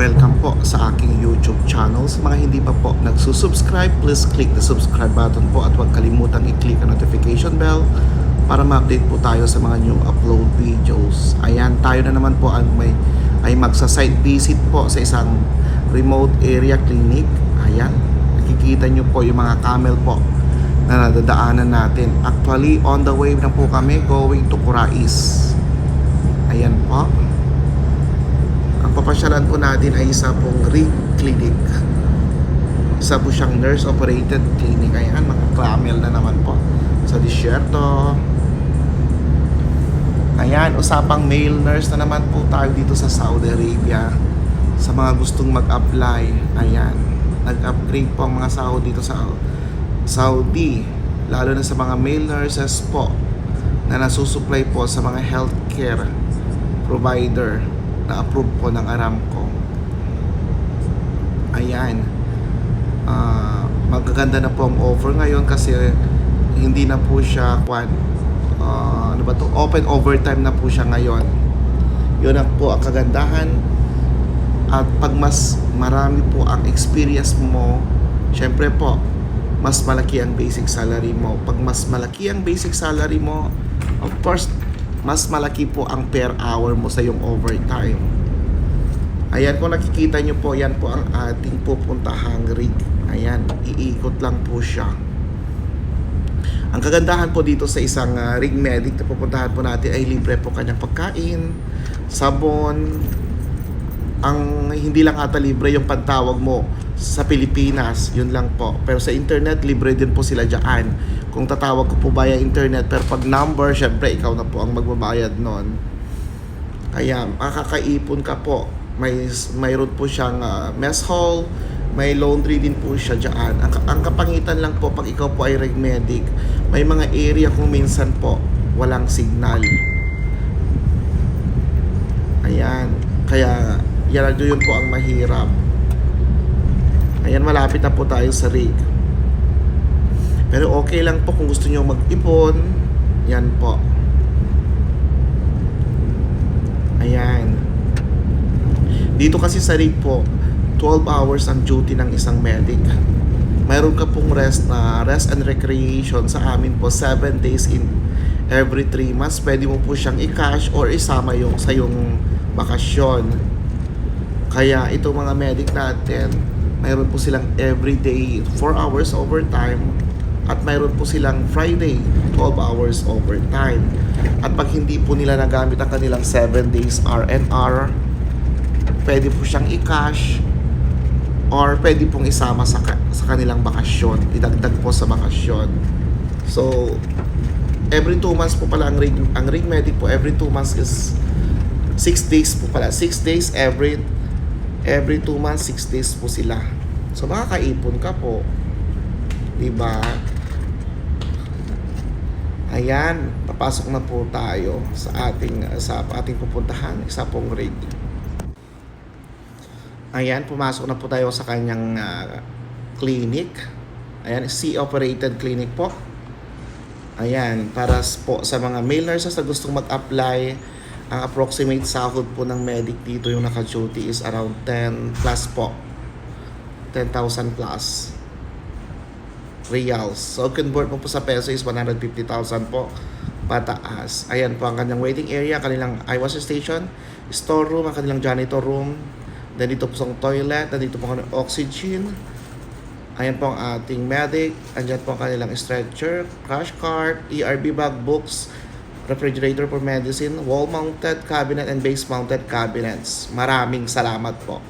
Welcome po sa aking YouTube channel. Sa mga hindi pa po nagsusubscribe, please click the subscribe button po at huwag kalimutang i-click ang notification bell para ma-update po tayo sa mga new upload videos. Ayan, tayo na naman po ang may ay magsa-site visit po sa isang remote area clinic. Ayan, nakikita nyo po yung mga camel po na nadadaanan natin. Actually, on the way na po kami going to Kurais. Ayan po. Ang papasyalan po natin ay isa pong RIG clinic. Isa po siyang nurse-operated clinic. Ayan, mga camel na naman po sa disyerto. Ayan, usapang male nurse na naman po tayo dito sa Saudi Arabia. Sa mga gustong mag-apply, ayan, nag-upgrade po ang mga sahod dito sa Saudi. Lalo na sa mga male nurses po na nasusupply po sa mga healthcare provider na approve po ng Aramco. Ayan. Ah, magaganda na po ang offer ngayon kasi hindi na po siya kwan ah, ano ba to open overtime na po siya ngayon yun ang po ang kagandahan at pag mas marami po ang experience mo syempre po mas malaki ang basic salary mo pag mas malaki ang basic salary mo of course mas malaki po ang per hour mo sa yung overtime ayan kung nakikita nyo po yan po ang ating pupuntahang rig ayan iikot lang po siya ang kagandahan po dito sa isang ah, rig medic na pupuntahan po natin ay libre po kanyang pagkain, sabon, ang hindi lang ata libre yung pantawag mo sa Pilipinas, yun lang po. Pero sa internet, libre din po sila dyan. Kung tatawag ko po via internet, pero pag number, syempre ikaw na po ang magbabayad nun. Kaya makakaipon ka po. May mayroon po siyang ah, mess hall, may laundry din po siya diyan. Ang, ang kapangitan lang po pag ikaw po ay reg medic, may mga area kung minsan po walang signal. Ayan. Kaya yan yun po ang mahirap. Ayan, malapit na po tayo sa rig. Pero okay lang po kung gusto nyo mag-ipon. Yan po. Ayan. Dito kasi sa rig po, 12 hours ang duty ng isang medic. Mayroon ka pong rest na rest and recreation sa amin po 7 days in every 3 months. Pwede mo po siyang i-cash or isama yung sa yung bakasyon. Kaya itong mga medic natin, mayroon po silang everyday 4 hours overtime at mayroon po silang Friday 12 hours overtime. At pag hindi po nila nagamit ang kanilang 7 days R&R, pwede po siyang i-cash or pwede pong isama sa, sa kanilang bakasyon. Idagdag po sa bakasyon. So, every 2 months po pala ang rig, ang rig medic po, every 2 months is 6 days po pala. 6 days every every 2 months, 6 days po sila. So, makakaipon ka po. Diba? Ayan, papasok na po tayo sa ating sa ating pupuntahan, isa pong rig. Ayan, pumasok na po tayo sa kanyang ah, clinic. Ayan, C-operated clinic po. Ayan, para po sa mga male nurses na gustong mag-apply, ang approximate sahod po ng medic dito yung naka-duty is around 10 plus po. 10,000 plus reals. So, convert mo po sa peso is 150,000 po pataas. Ayan po ang kanyang waiting area, kanilang eyewash station, storeroom, ang kanilang janitor room, then dito po sa toilet, then dito po ang oxygen, Ayan po ang ating medic. Andyan po ang kanilang stretcher, crash cart, ERB bag, books, refrigerator for medicine, wall-mounted cabinet, and base-mounted cabinets. Maraming salamat po.